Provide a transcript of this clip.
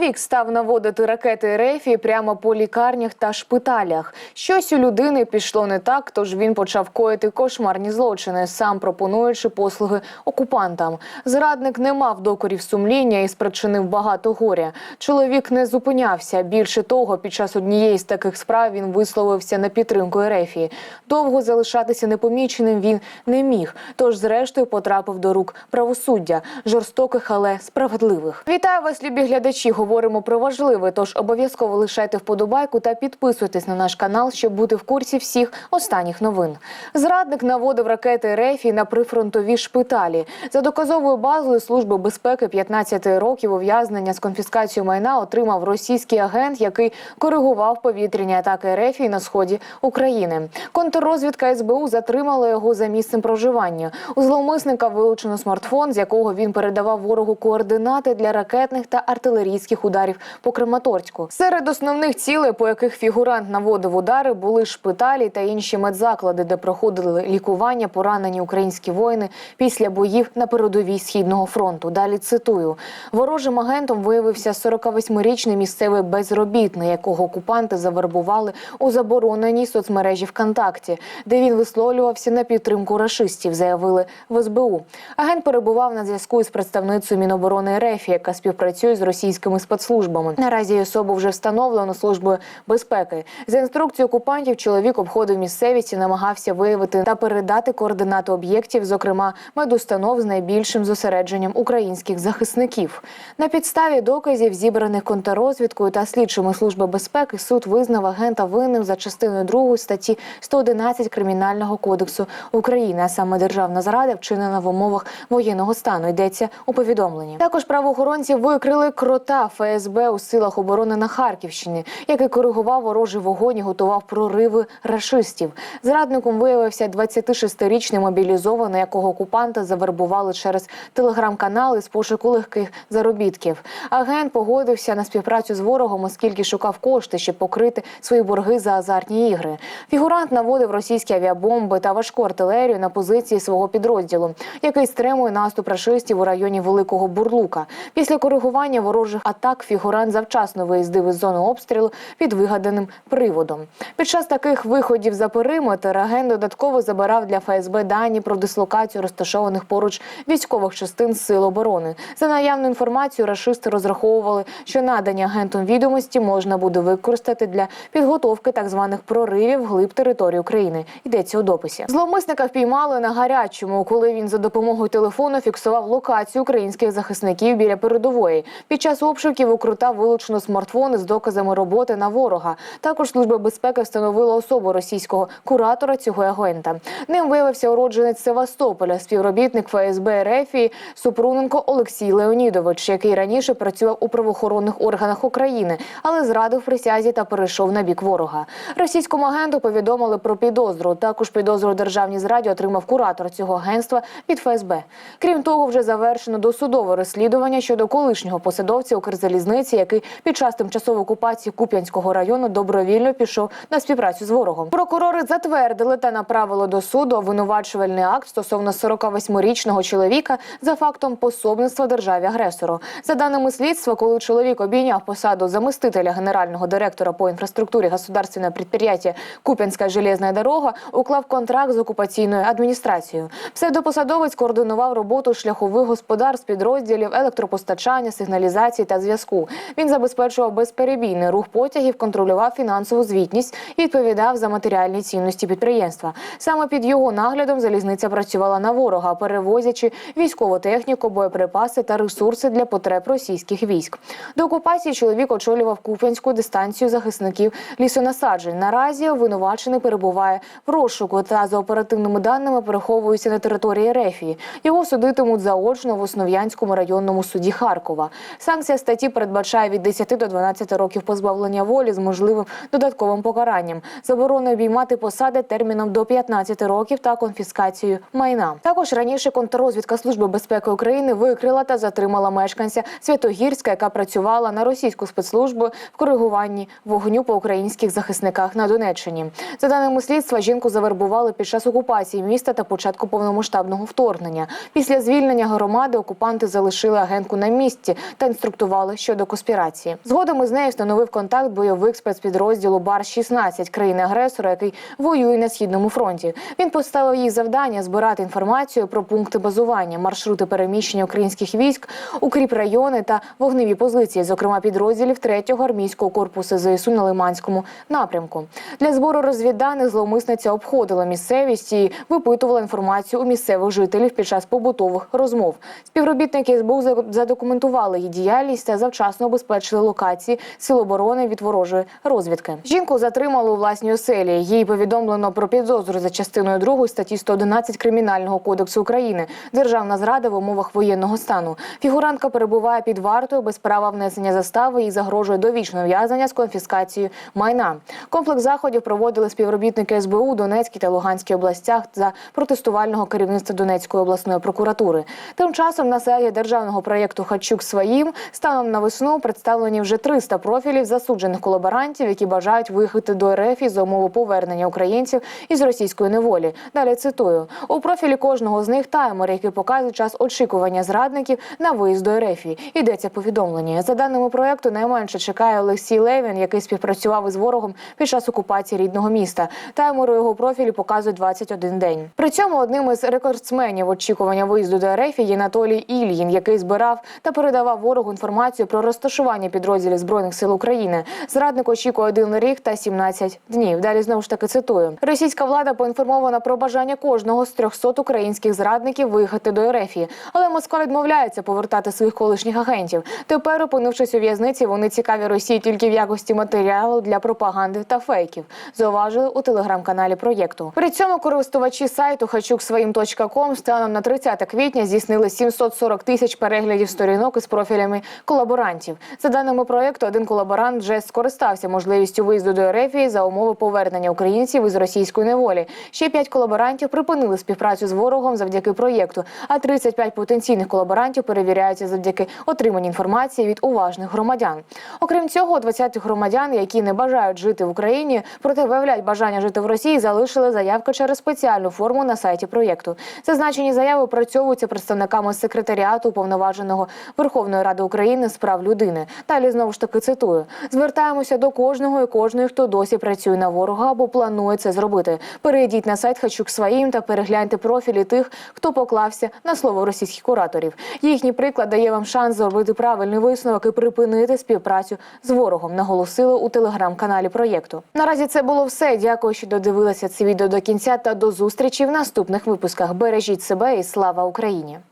Чоловік став наводити ракети рефі прямо по лікарнях та шпиталях. Щось у людини пішло не так, тож він почав коїти кошмарні злочини, сам пропонуючи послуги окупантам. Зрадник не мав докорів сумління і спричинив багато горя. Чоловік не зупинявся. Більше того, під час однієї з таких справ він висловився на підтримку Ерефії. Довго залишатися непоміченим він не міг. Тож, зрештою, потрапив до рук правосуддя жорстоких, але справедливих. Вітаю вас, любі глядачі. Говоримо про важливе. Тож обов'язково лишайте вподобайку та підписуйтесь на наш канал, щоб бути в курсі всіх останніх новин. Зрадник наводив ракети РЕФІ на прифронтові шпиталі. За доказовою базою служби безпеки 15 років ув'язнення з конфіскацією майна отримав російський агент, який коригував повітряні атаки РЕФІ на сході України. Контррозвідка СБУ затримала його за місцем проживання. У зловмисника вилучено смартфон, з якого він передавав ворогу координати для ракетних та артилерійських ударів по Краматорську. Серед основних цілей, по яких фігурант наводив удари, були шпиталі та інші медзаклади, де проходили лікування поранені українські воїни після боїв на передовій східного фронту. Далі цитую: ворожим агентом виявився 48-річний місцевий безробітний, якого окупанти завербували у забороненій соцмережі ВКонтакті, де він висловлювався на підтримку рашистів. Заявили в СБУ. Агент перебував на зв'язку із представницею Міноборони РФ, яка співпрацює з російськими спецслужбами. Наразі особу вже встановлено службою безпеки. За інструкцією окупантів, чоловік обходив місцевість і намагався виявити та передати координати об'єктів, зокрема медустанов з найбільшим зосередженням українських захисників. На підставі доказів, зібраних контррозвідкою та слідчими служби безпеки, суд визнав агента винним за частиною 2 статті 111 кримінального кодексу України, а саме державна зрада вчинена в умовах воєнного стану. Йдеться у повідомленні. Також правоохоронці викрили крота ФСБ у силах оборони на Харківщині, який коригував ворожий вогонь і готував прориви рашистів. Зрадником виявився 26-річний мобілізований, якого окупанти завербували через телеграм-канали з пошуку легких заробітків. Агент погодився на співпрацю з ворогом, оскільки шукав кошти, щоб покрити свої борги за азартні ігри. Фігурант наводив російські авіабомби та важку артилерію на позиції свого підрозділу, який стримує наступ рашистів у районі Великого Бурлука. Після коригування ворожих атак фігурант завчасно виїздив із зони обстрілу під вигаданим приводом. Під час таких виходів за периметр агент додатково забирав для ФСБ дані про дислокацію розташованих поруч військових частин сил оборони. За наявну інформацію рашисти розраховували, що надані агентом відомості можна буде використати для підготовки так званих проривів глиб території України. Йдеться у дописі. Зловмисника впіймали на гарячому, коли він за допомогою телефону фіксував локацію українських захисників біля передової. Під час обшуків у крута вилучено смартфони з доказами роботи на ворога. Також служба безпеки встановила особу російського куратора цього агента. Ним виявився уродженець Севастополя, співробітник ФСБ РФ Супруненко Олексій Леонідович, який раніше працював у правоохоронних органах України, але зрадив присязі та перейшов на бік ворога. Російському агенту повідомили про підозру. Також підозру державній зраді отримав куратор цього агентства від ФСБ. Крім того, вже завершено досудове розслідування щодо колишнього посадовця Укрзалізниці, який під час тимчасової окупації Куп'янського району добровільно пішов на співпрацю з ворогом. Прокурори затвердили та направили до суду обвинувачувальний акт стосовно 48-річного чоловіка за фактом пособництва державі агресору. За даними слідства, коли чоловік обійняв посаду заместителя генерального директора по інфраструктурі государственного підприємства Куп'янська железна дорога, уклав контракт з окупаційною адміністрацією. Псевдопосадовець координував роботу шляхових господарств, підрозділів електропостачання, сигналізації та зв'язку. Він забезпечував безперебійний рух потягів, контролював фінансову звітність і відповідав за матеріальні цінності підприємства. Саме під його наглядом залізниця працювала на ворога, перевозячи військову техніку, боєприпаси та ресурси для потреб російських військ. До окупації чоловік очолював Куп'янську дистанцію захисників лісонасаджень. Наразі обвинувачений перебуває в розшуку та за оперативними даними переховується на території Рефії. Його судитимуть заочно в Основ'янському районному суді Харкова. Санкція статті передбачає від 10 до 12 років позбавлення волі з можливим додатковим покаранням, забороною обіймати посади терміном до 15 років та конфіскацією майна. Також раніше контррозвідка служби безпеки України викрила та затримала мешканця Святогірська, яка працювала на російську спецслужбу в коригуванні вогню по українських захисниках на Донеччині. За даними слідства, жінку завербували під час окупації міста та початку повномасштабного вторгнення. Після звільнення громади окупанти залишили агентку на місці та інструктували інформували щодо конспірації. Згодом із нею встановив контакт бойовик спецпідрозділу Бар 16 країни-агресора, який воює на східному фронті. Він поставив їй завдання збирати інформацію про пункти базування, маршрути переміщення українських військ, укріп райони та вогневі позиції, зокрема підрозділів 3-го армійського корпусу ЗСУ на Лиманському напрямку. Для збору розвідданих зловмисниця обходила місцевість і випитувала інформацію у місцевих жителів під час побутових розмов. Співробітники СБУ задокументували її діяльність та завчасно обезпечили локації сил оборони від ворожої розвідки. Жінку затримали у власній оселі. Їй повідомлено про підозру за частиною 2 статті 111 Кримінального кодексу України державна зрада в умовах воєнного стану. Фігурантка перебуває під вартою без права внесення застави і загрожує довічне ув'язнення з конфіскацією майна. Комплекс заходів проводили співробітники СБУ у Донецькій та Луганській областях за протестувального керівництва Донецької обласної прокуратури. Тим часом на сайті державного проєкту Хачук своїм станом на весну представлені вже 300 профілів засуджених колаборантів, які бажають виїхати до РФ із за умови повернення українців із російської неволі. Далі цитую у профілі кожного з них таймер, який показує час очікування зрадників на виїзд до РФ. Йдеться повідомлення. За даними проекту, найменше чекає Олексій Левін, який співпрацював із ворогом під час окупації рідного міста. Таймер у його профілі показує 21 день. При цьому одним із рекордсменів очікування виїзду до РФ є Анатолій Ільїн, який збирав та передавав ворогу інформацію про розташування підрозділів збройних сил України. Зрадник очікує один рік та 17 днів. Далі знову ж таки цитую: російська влада поінформована про бажання кожного з 300 українських зрадників виїхати до РФ. Але Москва відмовляється повертати своїх колишніх агентів. Тепер, опинившись у в'язниці, вони цікаві Росії тільки в якості матеріалу для пропаганди та фейків. Зауважили у телеграм-каналі проєкту. При цьому користувачі сайту хачуксвоїм.ком станом на 30 квітня здійснили 740 тисяч переглядів сторінок із профілями колаборантів. За даними проєкту, один колаборант вже скористався можливістю виїзду до РФ за умови повернення українців із російської неволі. Ще п'ять колаборантів припинили співпрацю з ворогом завдяки проєкту, а 35 потенційних колаборантів перевіряються завдяки отриманій інформації від уважних громадян. Окрім цього, 20 громадян, які не бажають жити в Україні, проте виявляють бажання жити в Росії, залишили заявки через спеціальну форму на сайті проєкту. Зазначені заяви опрацьовуються представниками секретаріату уповноваженого Верховної Ради України з прав людини. Далі знову ж таки цитую: звертаємося до кожного і кожної, хто досі працює на ворога або планує це зробити. Перейдіть на сайт Хачук своїм та перегляньте профілі тих, хто поклався на слово російських кураторів. Їхній приклад дає вам шанс зробити правильний висновок і припинити співпрацю з ворогом. Наголосили у телеграм-каналі проєкту. Наразі це було все. Дякую, що додивилися це відео до кінця та до зустрічі в наступних випусках. Бережіть себе і слава Україні!